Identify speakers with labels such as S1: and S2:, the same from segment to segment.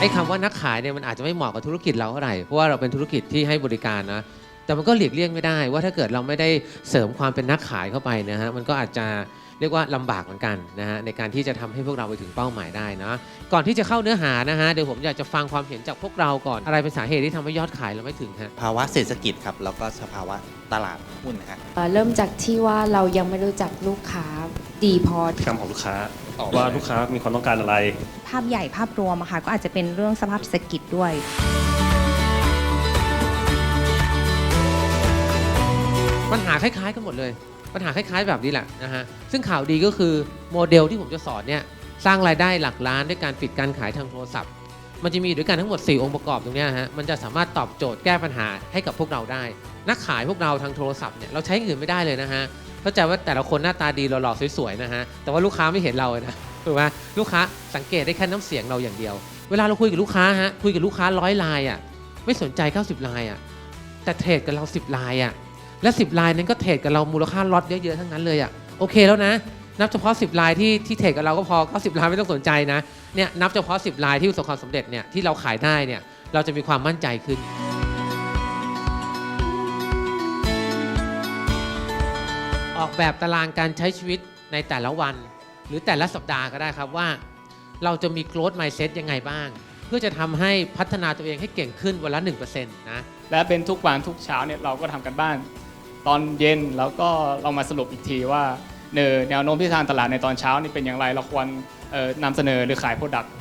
S1: ไอ้คำว่านักขายเนี่ยมันอาจจะไม่เหมาะกับธุรกิจเราเท่าไหร่เพราะว่าเราเป็นธุรกิจที่ให้บริการนะแต่มันก็หลีกเลี่ยงไม่ได้ ว่าถ้าเกิดเราไม่ได้เสริมความเป็นนักขายเข้าไปนะฮะมันก็อาจจะ เรียกว่าลำบากเหมือนกันนะฮะในการที่จะทำให้พวกเราไปถึงเป้าหมายได้นะก่อนที่จะเข้าเนื้อหานะฮะเดี๋ยวผมอยากจะฟังความเห็นจากพวกเราก่อนอะไรเป็นสาเหตุที่ทำให้ยอดขายเราไม่ถึงฮะ
S2: ภาวะเศรษฐกิจครับแล้วก็สภาวะตลาดหุ้นนะฮะ
S3: เอ่อเริ่มจากที่ว่าเรายังไม่รู้จักลูกค้าดีพอ
S4: พฤติกรรมของลูกค้าว่าลูกค้ามีความต้องการอะไร
S5: ภาพใหญ่ภาพรวมอะค่ะก็อาจจะเป็นเรื่องสภาพเศรษฐกิจด้วย
S1: ปัญหาคล้ายๆกันหมดเลย ปัญหาคล้ายๆแบบนี้แหละนะฮะซึ่งข่าวดีก็คือโมเดลที่ผมจะสอนเนี่ยสร้างรายได้หลักล้านด้วยการปิดการขายทางโทรศัพท์ มันจะมีด้วยกันทั้งหมด 4 องค์ประกอบตรงนี้ฮะมันจะสามารถตอบโจทย์แก้ปัญหาให้กับพวกเราได้ นักขายพวกเราทางโทรศัพท์เนี่ยเราใช้อื่นไม่ได้เลยนะฮะเข้าใจว่าแต่ละคนหน้าตาดีหล่อๆสวยๆนะฮะแต่ว่าลูกค้าไม่เห็นเราเลยนะถูกไหมลูกค้าสังเกตได้แค่น้ำเสียงเราอย่างเดียว เวลาเราคุยกับลูกค้าฮะคุยกับลูกค้าร้อยลายอะไม่สนใจ 90ลายอะแต่เทรดกับเรา 10ลายอะ และ 10ลายนั้นก็เทรดกับเรามูลค่าล็อตเยอะๆทั้งนั้นเลยอะโอเคแล้วนะ นับเฉพาะ 10ลายที่ที่เทรดกับเราก็พอ90ลายไม่ต้องสนใจนะเนี่ยนับเฉพาะ 10ลายที่ประสบความสำเร็จเนี่ยที่เราขายได้เนี่ยเราจะมีความมั่นใจขึ้นออกแบบตารางการใช้ชีวิตในแต่ละวัน หรือแต่ละสัปดาห์ก็ได้ครับว่า เราจะมี growth mindset ยังไงบ้าง เพื่อจะทำให้พัฒนาตัวเองให้เก่งขึ้นวันละ1%นะ
S6: และเป็นทุกวันทุกเช้าเนี่ยเราก็ทำกันบ้าน ตอนเย็นแล้วก็เรามาสรุปอีกทีว่าเนอแนวโน้มที่ทางตลาดในตอนเช้านี่เป็นอย่างไรเราควรเอ่อนำเสนอหรือขายโปรดักต์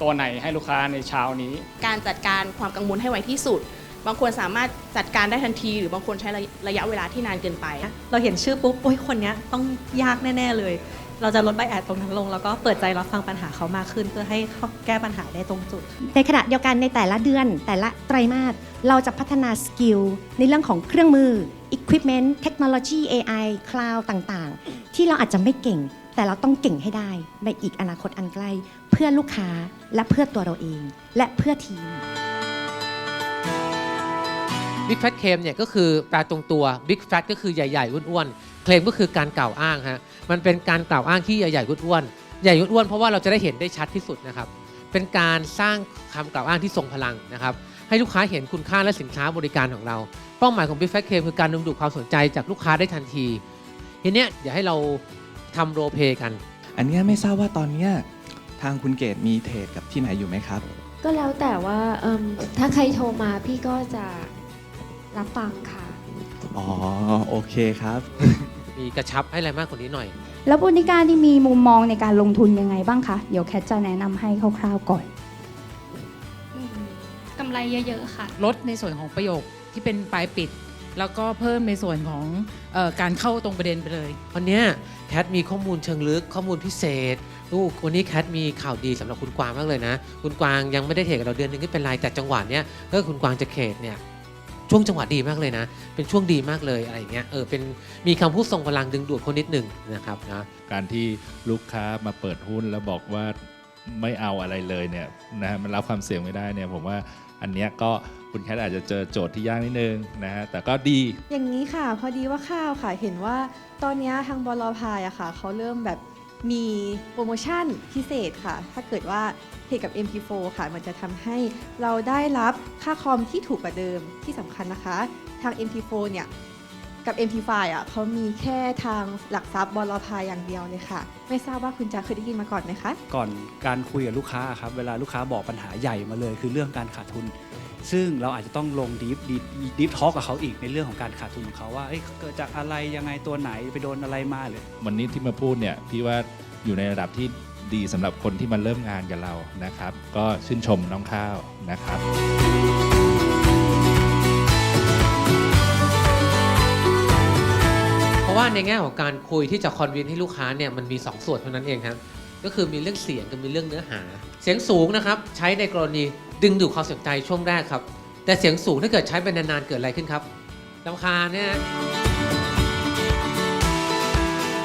S6: ตัวไหนให้ลูกค้าในเช้านี้
S7: การจัดการความกังวลให้ไวที่สุด บางคนสามารถจัดการได้ทันที หรือบางคนใช้ระระยะเวลาที่นานเกินไป
S8: เราเห็นชื่อปุ๊บโอ้ยคนเนี้ยต้องยากแน่ ๆ เลย เราจะลดใบแอดตรงนั้นลง แล้วก็เปิดใจรับฟังปัญหาเขามากขึ้น เพื่อให้เขาแก้ปัญหาได้ตรงจุด
S9: ในขณะเดียวกันในแต่ละเดือน แต่ละไตรมาสเราจะพัฒนาสกิลในเรื่องของเครื่องมือ Equipment เทคโนโลยี AI Cloud ต่างๆ ที่เราอาจจะไม่เก่ง แต่เราต้องเก่งให้ได้ในอีกอนาคตอันใกล้ เพื่อลูกค้าและเพื่อตัวเราเอง และเพื่อทีม
S1: Big Fat Claim เนี่ยก็คือแปลตรงตัว Big Fat ก็คือใหญ่ๆอ้วนๆเคลมก็คือการกล่าวอ้างฮะมันเป็นการกล่าวอ้างที่ใหญ่ๆอ้วนๆใหญ่อ้วนๆเพราะว่าเราจะได้เห็นได้ชัดที่สุดนะครับเป็นการสร้างคำกล่าวอ้างที่ทรงพลังนะครับ ให้ลูกค้าเห็นคุณค่าและสินค้าบริการของเรา เป้าหมายของ Big Fat Claim คือการดึงดูดความสนใจจากลูกค้าได้ทันทีทีเนี้ยเดี๋ยวให้เราทำโรลเพลย์กัน
S10: อันเนี้ยไม่ทราบว่าตอนเนี้ยทางคุณเกดมีเทรดกับที่ไหนอยู่ไหมครับ
S3: ก็แล้วแต่ว่าเอิ่มถ้าใครโทรมาพี่ก็จะรับฟังค่ะ
S10: อ๋อ โอเคครับ
S1: มีกระชับให้อะไรมากกว่านี้หน่อย
S11: แล้วบริการที่มีมุมมองในการลงทุนยังไงบ้างคะ เดี๋ยวแคทจะแนะนำให้คร่าวๆก่อน
S5: กำ ไรเยอะๆค่ะ
S12: ลดในส่วนของประโยคที่เป็นปลายปิด แล้วก็เพิ่มในส่วนของเออการเข้าตรงประเด็นไปเลย
S1: วันเนี้ยแคทมีข้อมูลเชิงลึกข้อมูลพิเศษลูกวันนี้แคทมีข่าวดีสำหรับคุณกวางมากเลยนะ คุณกวางยังไม่ได้เทรดกับเราเดือนหนึงก็เป็นไรแต่จังหวะเนี้ยก็คุณกวางจะเทรดเนี่ยช่วงจังหวะดีมากเลยนะ เป็นช่วงดีมากเลยอะไรอย่างเงี้ยเออเป็นมีคำพูดทรงพลังดึงดูดคนนิดหนึ่งนะครับนะ
S4: การที่ลูกค้ามาเปิดหุ้นแล้วบอกว่าไม่เอาอะไรเลยเนี่ยนะฮะมันรับความเสี่ยงไม่ได้เนี่ยผมว่า อันเนี้ยก็คุณแคทอาจจะเจอโจทย์ที่ยากนิดนึงนะฮะแต่ก็ดี
S8: อย่างนี้ค่ะ พอดีว่าข้าวค่ะ เห็นว่าตอนเนี้ยทางบลพายอะค่ะเขาเริ่มแบบมีโปรโมชั่นพิเศษค่ะ ถ้าเกิดว่าเทรดกับ MP4 ค่ะ มันจะทำให้เราได้รับค่าคอมที่ถูกกว่าเดิมที่สำคัญนะคะ ทาง MP4 เนี่ย กับ MP5 อะเขามีแค่ทางหลักทรัพย์บลพายอย่างเดียวเลยค่ะ ไม่ทราบว่าคุณจะเคยได้ยินมาก่อนไหมคะ
S6: ก่อนการคุยกับลูกค้าครับเวลาลูกค้าบอกปัญหาใหญ่มาเลย คือเรื่องการขาดทุน ซึ่งเราอาจจะต้องลงดีฟดีฟทอกับเขาอีกในเรื่องของการขาดทุนของเขาว่าเอ้ยเกิดจากอะไรยังไงตัวไหนไปโดนอะไรมาหรือ
S4: วันนี้ที่มาพูดเนี่ยพี่ว่าอยู่ในระดับที่ดีสำหรับคนที่มาเริ่มงานกับเรานะครับ ก็ชื่นชมน้องข้าวนะครับ
S1: ในแง่ของการคุยที่จะคอนวินให้ลูกค้าเนี่ยมันมี 2 ส่วนเท่านั้นเองครับ ก็คือมีเรื่องเสียงกับมีเรื่องเนื้อหา เสียงสูงนะครับใช้ในกรณีดึงดูดความสนใจช่วงแรกครับ แต่เสียงสูงถ้าเกิดใช้ไปนานๆเกิดอะไรขึ้นครับลำคาเนี่ย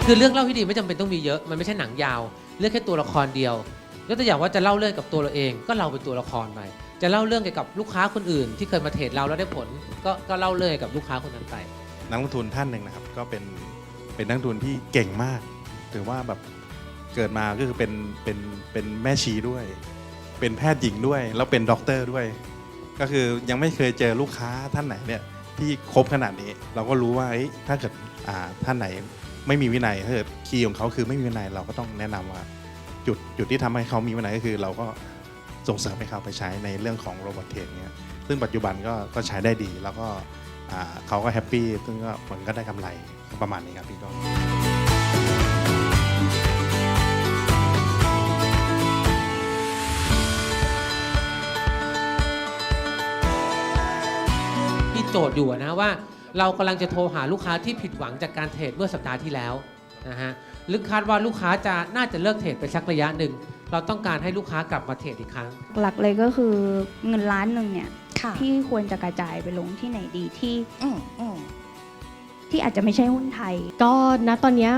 S1: คือเรื่องเล่าที่ดีไม่จำเป็นต้องมีเยอะมันไม่ใช่หนังยาว เลือกแค่ตัวละครเดียวยกตัวอย่างว่าจะเล่าเรื่องกับตัวเราเอง ก็เราเป็นตัวละครไปจะเล่าเรื่องเกี่ยวกับลูกค้าคนอื่น ที่เคยมาเทรดเราแล้วได้ผล ก็ก็เล่าเรื่องเกี่ยวกับลูกค้าคนนั้นไป
S2: นักลงทุนท่านหนึ่งนะครับ ก็เป็น เป็นนักลงทุนที่เก่งมาก ถือว่าแบบเกิดมาก็คือเป็นเป็นเป็นแม่ชีด้วย เป็นแพทย์หญิงด้วย แล้วเป็นด็อกเตอร์ด้วย ก็คือยังไม่เคยเจอลูกค้าท่านไหนเนี่ยที่ครบขนาดนี้ เราก็รู้ว่าถ้าเกิดท่านไหนไม่มีวินัยถ้าเกิดคีย์ของเขาคือไม่มีวินัยเราก็ต้องแนะนำว่าจุดจุดที่ทำให้เขามีวินัยก็คือ เราก็ส่งเสริมให้เขาไปใช้ในเรื่องของโรบอทเทรดเนี่ยซึ่งปัจจุบันก็ก็ใช้ได้ดีแล้วก็เขาก็แฮปปี้ซึ่งก็มันก็ได้กำไร ประมาณนี้ครับพี่ก้อง
S1: มีโจทย์อยู่อะนะว่า เรากำลังจะโทรหาลูกค้าที่ผิดหวังจากการเทรดเมื่อสัปดาห์ที่แล้วนะฮะลึกคาดว่าลูกค้าจะน่าจะเลิกเทรดไปสักระยะหนึ่ง เราต้องการให้ลูกค้ากลับมาเทรดอีกครั้ง
S11: หลักเลยก็คือเงินล้านหนึ่งเนี่ย
S9: ค่ะ
S11: พี่ควรจะกระจายไปลงที่ไหนดีที่
S9: อืมอืม
S11: ที่อาจจะไม่ใช่หุ้นไทย
S13: ก็ณตอนเนี้ย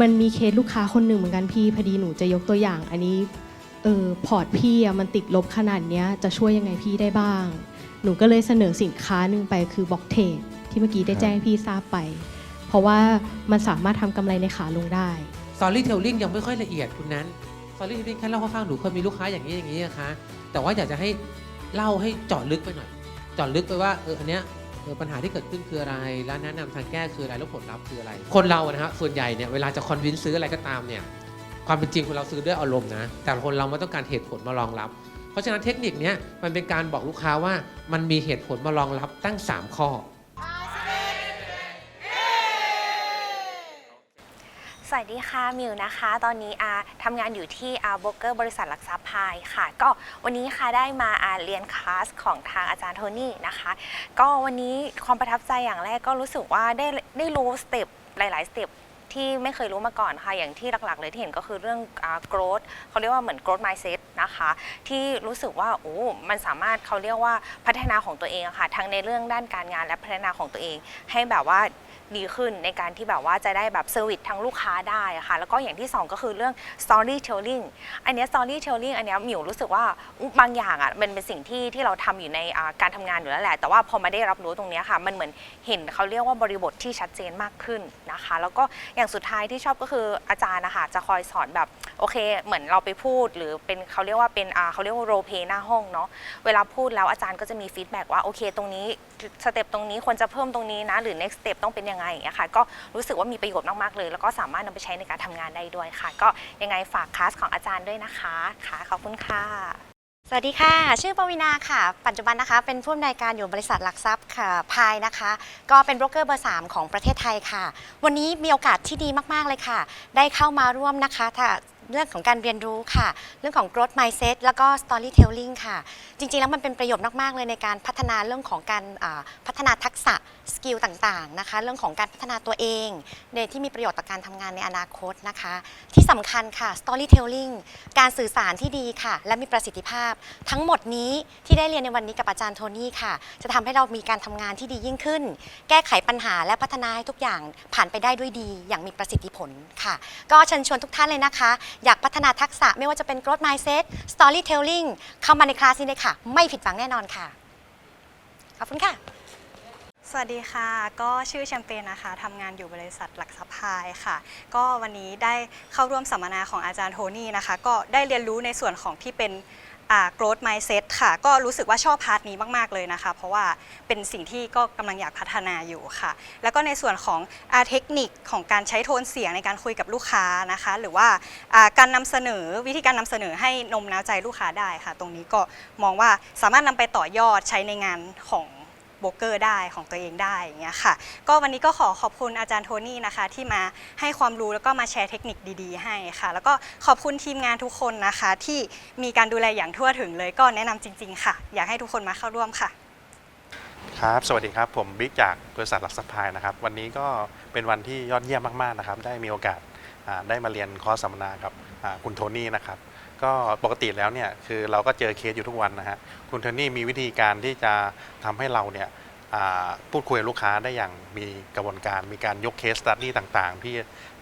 S13: มันมีเคสลูกค้าคนหนึ่งเหมือนกันพี่พอดีหนูจะยกตัวอย่าง อันนี้เออพอร์ตพี่อะมันติดลบขนาดเนี้ยจะช่วยยังไงพี่ได้บ้าง หนูก็เลยเสนอสินค้าหนึ่งไปคือบล็อกเทรดที่เมื่อกี้ได้แจ้งให้พี่ทราบไป เพราะว่ามันสามารถทำกำไรในขาลงได้
S1: Storytelling ยังไม่ค่อยละเอียดคุณนั้น Storytelling แค่เล่าคร่าวๆหนูเคยมีลูกค้าอย่างนี้อย่างนี้นะคะแต่ว่าอยากจะให้เล่าให้เจาะลึกไปหน่อยเจาะลึกไปว่าเอออันเนี้ยเออปัญหาที่เกิดขึ้นคืออะไรแล้วแนะนำทางแก้คืออะไรแล้วผลลัพธ์คืออะไร คนเรานะฮะส่วนใหญ่เนี่ยเวลาจะคอนวินซื้ออะไรก็ตามเนี่ยความเป็นจริงคนเราซื้อด้วยอารมณ์นะแต่คนเราไม่ต้องการเหตุผลมารองรับ เพราะฉะนั้นเทคนิคเนี้ยมันเป็นการบอกลูกค้าว่ามันมีเหตุผลมารองรับตั้ง 3 ข้อ
S14: สวัสดีค่ะมิวนะคะ ตอนนี้อาทำงานอยู่ที่อาโบเกอร์บริษัทหลักทรัพย์พายค่ะ ก็วันนี้ค่ะได้มาอาเรียนคลาสของทางอาจารย์โทนี่นะคะ ก็วันนี้ความประทับใจอย่างแรกก็รู้สึกว่าได้ได้รู้สเต็ปหลาย ๆ สเต็ปที่ไม่เคยรู้มาก่อนค่ะ อย่างที่หลัก ๆ เลยที่เห็นก็คือเรื่องอ่า growth เขาเรียกว่าเหมือน growth mindset นะคะ ที่รู้สึกว่าโอ้ มันสามารถเขาเรียกว่าพัฒนาของตัวเองค่ะ ทั้งในเรื่องด้านการงานและพัฒนาของตัวเอง ให้แบบว่า ดีขึ้นในการที่แบบว่าจะได้แบบเซอร์วิสทั้งลูกค้าได้อะค่ะ แล้วก็อย่างที่ 2 ก็คือเรื่อง storytelling อันเนี้ย storytelling อันเนี้ยหมิวรู้สึกว่าบางอย่างอะมันเป็นสิ่งที่ที่เราทำอยู่ในการทำงานอยู่แล้วแหละ แต่ว่าพอมาได้รับรู้ตรงนี้ค่ะมันเหมือนเห็นเขาเรียกว่าบริบทที่ชัดเจนมากขึ้นนะคะ แล้วก็อย่างสุดท้ายที่ชอบก็คืออาจารย์นะคะจะคอยสอนแบบโอเค เหมือนเราไปพูดหรือเป็นเขาเรียกว่าเป็นเขาเรียกว่าโรเพหน้าห้องเนาะเวลาพูดแล้วอาจารย์ก็จะมีฟีดแบ็กว่าโอเค ตรงนี้สเต็ปตรงนี้ควรจะเพิ่มตรงนี้นะหรือ next step ต้องเป็นยังไงอย่างเงี้ยค่ะก็รู้สึกว่ามีประโยชน์มากๆเลย แล้วก็สามารถนำไปใช้ในการทำงานได้ด้วยค่ะ ก็ยังไงฝากคลาสของอาจารย์ด้วยนะคะค่ะขอบคุณค่ะ
S9: สวัสดีค่ะ ชื่อปวีนาค่ะ ปัจจุบันนะคะเป็นผู้อำนวยการอยู่บริษัทหลักทรัพย์ค่ะพายนะคะ ก็เป็นโบรกเกอร์เบอร์3ของประเทศไทยค่ะ วันนี้มีโอกาสที่ดีมาก ๆ เลยค่ะ ได้เข้ามาร่วมนะคะถ้า เรื่องของการเรียนรู้ค่ะ เรื่องของ growth mindset แล้วก็ storytelling ค่ะ จริงๆ แล้วมันเป็นประโยชน์มาก ๆ เลยในการพัฒนาเรื่องของการอ่าพัฒนาทักษะสกิลต่างๆนะคะเรื่องของการพัฒนาตัวเองในที่มีประโยชน์ต่อการทำงานในอนาคตนะคะ ที่สำคัญค่ะ storytelling การสื่อสารที่ดีค่ะ และมีประสิทธิภาพ ทั้งหมดนี้ที่ได้เรียนในวันนี้กับอาจารย์โทนี่ค่ะ จะทำให้เรามีการทำงานที่ดียิ่งขึ้น แก้ไขปัญหาและพัฒนาให้ทุกอย่างผ่านไปได้ด้วยดี อย่างมีประสิทธิผลค่ะ ก็เชิญชวนทุกท่านเลยนะคะอยากพัฒนาทักษะไม่ว่าจะเป็น growth mindset storytelling เข้ามาในคลาสนี้เลยค่ะ ไม่ผิดหวังแน่นอนค่ะ ขอบคุณค่ะ
S15: สวัสดีค่ะ ก็ชื่อแชมเปญนะคะทำงานอยู่บริษัทหลักทรัพย์พายค่ะ ก็วันนี้ได้เข้าร่วมสัมมนาของอาจารย์โทนี่นะคะ ก็ได้เรียนรู้ในส่วนของที่เป็น growth mindset ค่ะ ก็รู้สึกว่าชอบพาร์ทนี้มาก ๆ เลยนะคะ เพราะว่าเป็นสิ่งที่ก็กำลังอยากพัฒนาอยู่ค่ะ แล้วก็ในส่วนของอาเทคนิคของการใช้โทนเสียงในการคุยกับลูกค้านะคะ หรือว่าอ่าการนำเสนอวิธีการนำเสนอให้นมน้าวใจลูกค้าได้ค่ะ ตรงนี้ก็มองว่าสามารถนำไปต่อยอดใช้ในงานของ โบรกเกอร์ได้ของตัวเองได้อย่างเงี้ยค่ะ ก็วันนี้ก็ขอขอบคุณอาจารย์โทนี่นะคะ ที่มาให้ความรู้แล้วก็มาแชร์เทคนิคดีๆ ให้ค่ะ แล้วก็ขอบคุณทีมงานทุกคนนะคะ ที่มีการดูแลอย่างทั่วถึงเลยก็แนะนำจริง ๆ ค่ะ อยากให้ทุกคนมาเข้าร่วมค่ะ
S2: ครับ สวัสดีครับ ผมบิ๊กจากบริษัทหลักทรัพย์พายนะครับ วันนี้ก็เป็นวันที่ยอดเยี่ยมมาก ๆ นะครับ ได้มีโอกาสได้มาเรียนคอร์สสัมมนากับคุณโทนี่นะครับ ก็ปกติแล้วเนี่ยคือเราก็เจอเคสอยู่ทุกวันนะฮะคุณโทนี่มีวิธีการที่จะทำให้เราเนี่ยพูดคุยกับลูกค้าได้อย่างมีกระบวนการ มีการยกเคสตัดดี้ต่างๆ ที่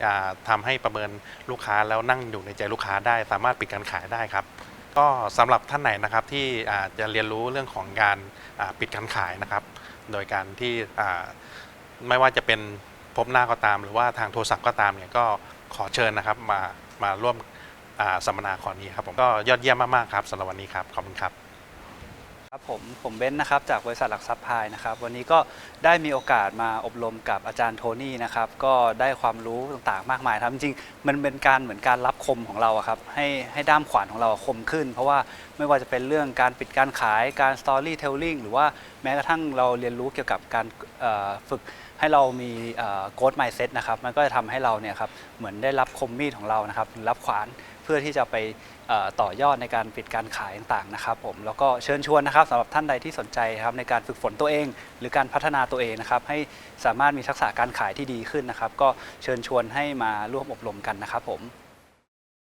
S2: อ่าทำให้ประเมินลูกค้าแล้วนั่งอยู่ในใจลูกค้าได้ สามารถปิดการขายได้ครับก็สำหรับท่านไหนนะครับที่จะเรียนรู้เรื่องของการปิดการขายนะครับ โดยการที่ไม่ว่าจะเป็นพบหน้าก็ตาม หรือว่าทางโทรศัพท์ก็ตามเนี่ยก็ขอเชิญนะครับมามาร่วม สัมมนาคอนนี้ครับผมก็ยอดเยี่ยมมากๆครับสำหรับวันนี้ครับขอบคุณครับ
S16: ครับผมผมเบ้นนะครับจากบริษัทหลักทรัพย์พายนะครับวันนี้ก็ได้มีโอกาสมาอบรมกับอาจารย์โทนี่นะครับก็ได้ความรู้ต่างๆ มากมายครับจริงๆมันเป็นการเหมือนการรับคมของเราอะครับให้ให้ด้ามขวานของเราคมขึ้น เพราะว่าไม่ว่าจะเป็นเรื่องการปิดการขายการสตอรี่เทลลิงหรือว่าแม้กระทั่งเราเรียนรู้เกี่ยวกับการฝึกให้เรามีโค้ดไมเซ็ตนะครับมันก็จะทำให้เราเนี่ยครับเหมือนได้รับคมมีดของเรานะครับหรือรับขวาน เพื่อที่จะไปต่อยอดในการปิดการขายต่างๆนะครับผมแล้วก็เชิญชวนนะครับสำหรับท่านใดที่สนใจครับในการฝึกฝนตัวเอง หรือการพัฒนาตัวเองนะครับให้สามารถมีทักษะการขายที่ดีขึ้นนะครับ ก็เชิญชวนให้มาร่วมอบรมกันนะครับผม